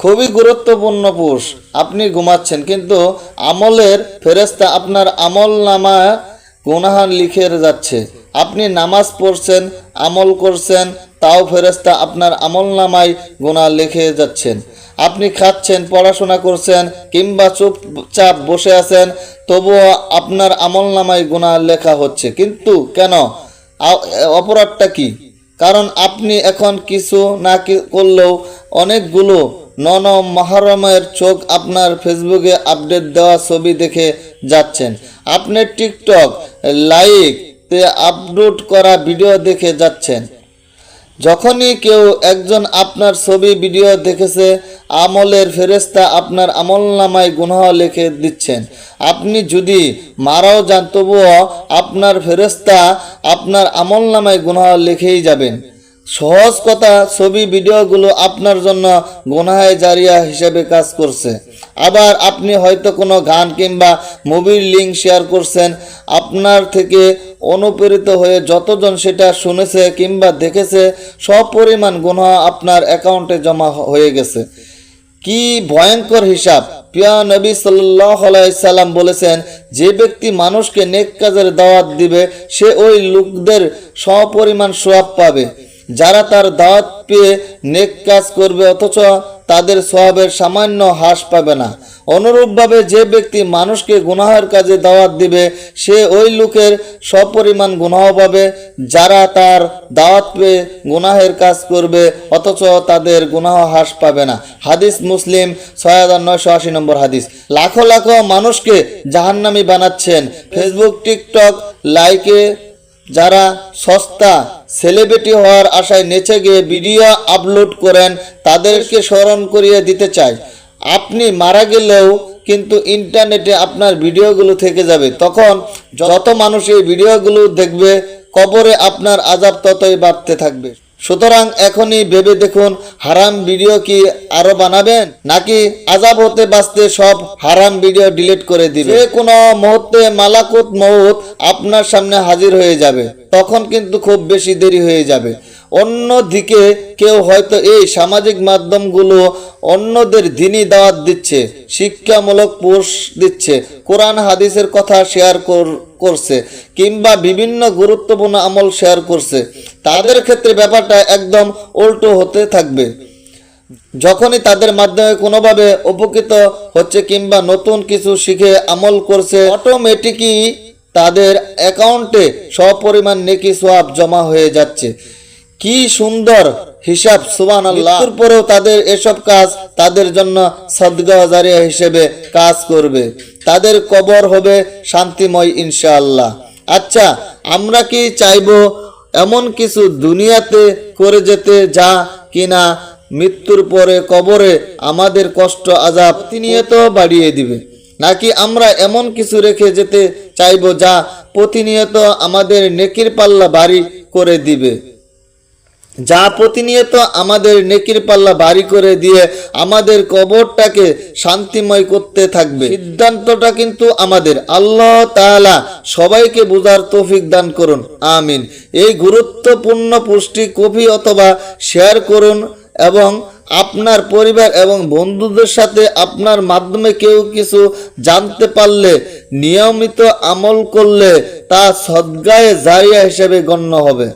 খুবই গুরুত্বপূর্ণ পুরুষ। আপনি ঘুমাচ্ছেন, কিন্তু আমলের ফেরেস্তা আপনার আমল নামা গুনাহান লিখে যাচ্ছে। আপনি নামাজ পড়ছেন, আমল করছেন, তাও ফেরেস্তা আপনার আমল নামায় গুণা লিখে যাচ্ছেন। আপনি খাচ্ছেন, পড়াশোনা করছেন, কিংবা চুপচাপ বসে আছেন, তবুও আপনার আমল নামায় গুণা লেখা হচ্ছে। কিন্তু কেন? অপরাধটা কি? কারণ আপনি এখন কিছু না করলেও অনেকগুলো নন মহারমের চোখ আপনার ফেসবুকে আপডেট দেওয়া ছবি দেখে যাচ্ছেন। আপনি টিকটক, লাইক তে আপলোড করা ভিডিও দেখে যাচ্ছেন। যখনই কেউ একজন আপনার ছবি, ভিডিও দেখেছে, আমলের ফেরেস্তা আপনার আমল নামায় গুনাহ লিখে দিচ্ছেন। আপনি যদি মারাও যান, তবুও আপনার ফেরেস্তা আপনার আমল নামায় গুনাহ লিখেই যাবেন। সহজ কথা ছবি, ভিডিওগুলো আপনার জন্য গুনাহে জারিয়া হিসেবে কাজ করছে। আবার আপনি হয়তো কোনো গান কিংবা মুভির লিঙ্ক শেয়ার করছেন, আপনার থেকে অনুপ্রেরিত হয়ে যতজন সেটা শুনেছে কিংবা দেখেছে, সব পরিমাণ গুনাহ আপনার অ্যাকাউন্টে জমা হয়ে গেছে। কি ভয়ঙ্কর হিসাব। প্রিয় নবী সাল্লাহ সাল্লাম বলেছেন, যে ব্যক্তি মানুষকে নেক কাজের দাওয়াত দিবে, সে ওই লোকদের সপরিমাণ সোয়াব পাবে। যারা তার দাওয়াত পেয়ে নেক কাজ করবে, অথচ তাদের স্বভাবের সামান্য হ্রাস পাবে না। অনুরূপভাবে যে ব্যক্তি মানুষকে গুনাহের কাজে দাওয়াত দিবে, সে ওই লোকের সপরিমাণ গুনাহ পাবে। যারা তার দাওয়াত পেয়ে গুনাহের কাজ করবে, অথচ তাদের গুনাহ হ্রাস পাবে না। হাদিস মুসলিম, ছয় হাজার নয়শো আশি নম্বর হাদিস। লাখো লাখো মানুষকে জাহান্নামি বানাচ্ছেন। ফেসবুক টিকটক লাইকে যারা সস্তা সেলিব্রিটি হওয়ার আশায় নেচে গিয়ে ভিডিও আপলোড করেন, তাদেরকে স্মরণ করিয়ে দিতে চাই। আপনি মারা গেলেও কিন্তু ইন্টারনেটে আপনার ভিডিওগুলো থেকে যাবে। তখন যত মানুষ এই ভিডিওগুলো দেখবে, কবরে আপনার আজাব ততই বাড়তে থাকবে। সুতরাং এখনই ভেবে দেখুন, হারাম ভিডিও কি আরও বানাবেন? নাকি আজাব হতে বাঁচতে সব হারাম ভিডিও ডিলিট করে দিবে? যে কোনো মুহূর্তে মালাকুত মৌত আপনার সামনে হাজির হয়ে যাবে। তখন কিন্তু খুব বেশি দেরি হয়ে যাবে। অন্যদিকে কেউ হয়তো এই সামাজিক মাধ্যমগুলো অন্যদের দিনই দাওয়াত দিচ্ছে, শিক্ষামূলক পোস্ট দিচ্ছে, কোরআন, হাদিসের কথা শেয়ার করছে, কিংবা বিভিন্ন গুরুত্বপূর্ণ আমল শেয়ার করছে। তাদের ক্ষেত্রে ব্যাপারটা একদম উল্টো হতে থাকবে। যখনই তাদের মাধ্যমে কোনোভাবে উপকৃত হচ্ছে কিংবা নতুন কিছু শিখে আমল করছে অটোমেটিকই তাদের অ্যাকাউন্টে সপরিমাণ নেকি সোয়াব জমা হয়ে যাচ্ছে। কি সুন্দর হিসাব সুবান আল্লাহ পরেও তাদের এসব কাজ তাদের জন্য সদগা জারিয়া হিসেবে কাজ করবে। তাদের কবর হবে শান্তিময়, ইনশাআল্লাহ। আচ্ছা আমরা কি চাইব এমন কিছু দুনিয়াতে করে যেতে যা কিনা মৃত্যুর পরে কবরে আমাদের কষ্ট আজাব প্রতিনিয়ত বাড়িয়ে দিবে? নাকি আমরা এমন কিছু রেখে যেতে চাইব যা প্রতিনিয়ত আমাদের নেকির পাল্লা বাড়ি করে দিবে? যা প্রতিনিয়ত আমাদের নেকির পাল্লা ভারী করে দিয়ে আমাদের কবরটাকে শান্তিময় করতে থাকবে। সিদ্ধান্তটা কিন্তু আমাদের। আল্লাহ তাআলা সবাইকে বোঝার তৌফিক দান করুন। আমিন। এই গুরুত্বপূর্ণ পুষ্টি কপি অথবা শেয়ার করুন এবং আপনার পরিবার এবং বন্ধুদের সাথে আপনার মাধ্যমে কেউ কিছু জানতে পারলে, নিয়মিত আমল করলে তা সদ্গায়ে জারিয়া হিসেবে গণ্য হবে।